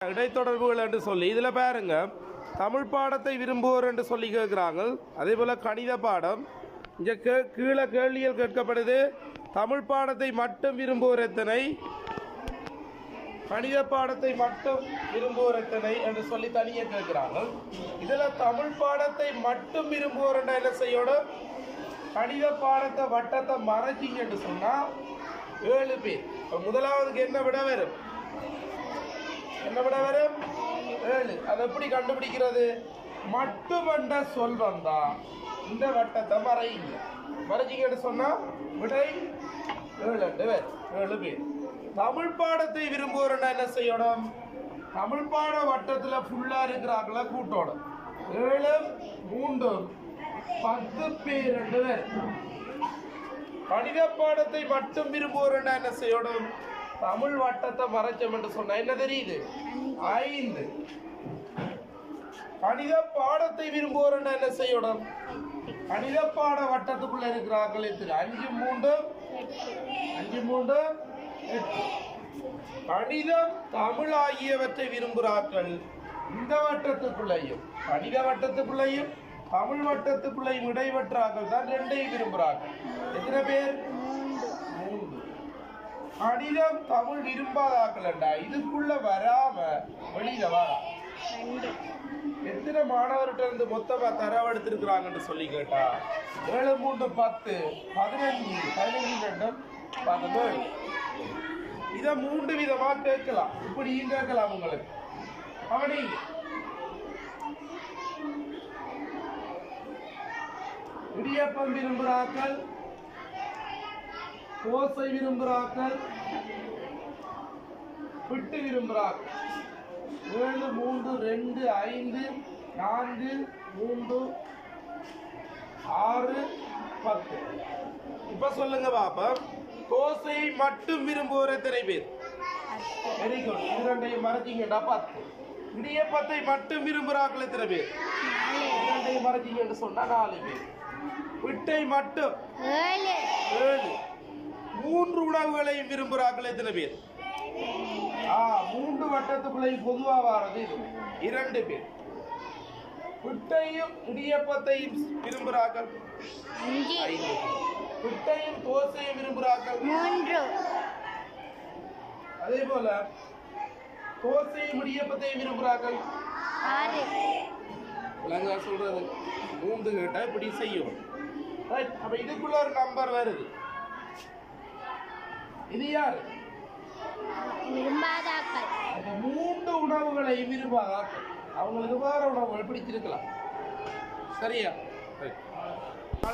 இடைத்தொடர்புகள் என்று சொல்லி இதில் பாருங்க தமிழ் பாடத்தை விரும்புவோர் என்று சொல்லி கேட்குறாங்க அதே போல் கணித பாடம் இங்கே கே கீழே கேள்விகள் கேட்கப்படுது தமிழ் பாடத்தை மட்டும் விரும்புவோர் எத்தனை? கணித பாடத்தை மட்டும் விரும்புவோர் எத்தனை என்று சொல்லி தனியாக கேட்குறாங்க இதில் தமிழ் பாடத்தை மட்டும் விரும்புவோர் என்ன என்ன செய்யணும் கணித பாடத்தை வட்டத்தை மறைச்சிங்க என்று சொன்னால் ஏழு பேர். இப்போ முதலாவதுக்கு என்ன விட வரும்? என்ன விட வரும் ஏழு. அதை எப்படி கண்டுபிடிக்கிறது? மட்டுமண்ட சொல் வந்தா இந்த வட்டத்தை மறையுங்க. மறைச்சிங்கன்னு சொன்னா விடை ஏழு ரெண்டு பேர். ஏழு பேர். தமிழ் பாடத்தை விரும்புவோர்னா என்ன செய்யணும்? தமிழ் பாட வட்டத்தில் ஃபுல்லாக இருக்கிறாங்கள கூட்டோடும் ஏழு மூன்றும். பத்து பேர் ரெண்டு பேர். கணித பாடத்தை மட்டும் விரும்புவோர்னா என்ன செய்யணும்? தமிழ் வட்டத்தை மறைச்சோம் என்று சொன்னா என்ன தெரியுது? ஐந்து. கணித பாடத்தை விரும்புவோர் என்ன செய்யணும்? கணித பாட வட்டத்துக்குள்ள இருக்கிறார்களே எத்தனை அஞ்சு மூன்று. அஞ்சு மூன்று. எட்டு. கணிதம் தமிழ் ஆகியவற்றை விரும்புகிறார்கள். இந்த வட்டத்துக்குள்ளையும் கணித வட்டத்துக்குள்ளையும் தமிழ் வட்டத்துக்குள்ளையும் இடைவற்றார்கள் தான் ரெண்டையும் விரும்புகிறார்கள். எத்தனை பேர்? கணிதம் தமிழ் விரும்பாதாக்கள்டா இதுக்குள்ள வராம வெளியில வரா எத்தனை மாணவர்கிட்ட இருந்து மொத்தமா தரவெடுத்திருக்கிறாங்கன்னு சொல்லி கேட்டா ஏழு மூன்று பத்து பதினஞ்சு பதினஞ்சு ரெண்டும் பதினேழு இதை மூன்று விதமா கேட்கலாம். இப்படியும் கேட்கலாம் உங்களுக்கு. அவனி இடியப்பம் விரும்புகிறார்கள். தோசை விரும்புகிறார்கள். பிட்டு விரும்புகிறார்கள். ஏழு மூன்று ரெண்டு ஐந்து நான்கு மூன்று ஆறு பத்து. இப்ப சொல்லுங்க பாப்பா. தோசையை மட்டும் விரும்புவோர் எத்தனை பேர்? வெரி குட் இரண்டையும் மறைச்சிங்கடா பத்து. இடியப்பத்தை மட்டும் விரும்புகிறார்கள் எத்தனை பேர்? இரண்டையும் மறைச்சிங்கன்னு சொன்னா நாலு பேர். பிட்டை மட்டும். ஏழு. ஏழு. மூன்று உணவுகளையும் விரும்புகிறார்கள் எத்தனை பேர்? ஆ மூன்று வட்டத்துக்குள்ளே பொதுவா வாரது இரண்டு பேர். புட்டையும் இடியப்பத்தையும் விரும்புகிறார்கள். புட்டையும் தோசையும் விரும்புகிறார்கள். மூன்று. அதே போல தோசையும் இடியப்பத்தையும் விரும்புகிறார்கள். சொல்றது. மூன்று கேட்டா இப்படி செய்யும். அப்ப இதுக்குள்ள ஒரு நம்பர் வருது. இது யாரு? விரும்பாதாக்கள் அந்த மூன்று உணவுகளை விரும்பாதாக்கள். அவங்களுக்கு வேற உணவுகள் பிடிச்சிருக்கலாம் சரியா.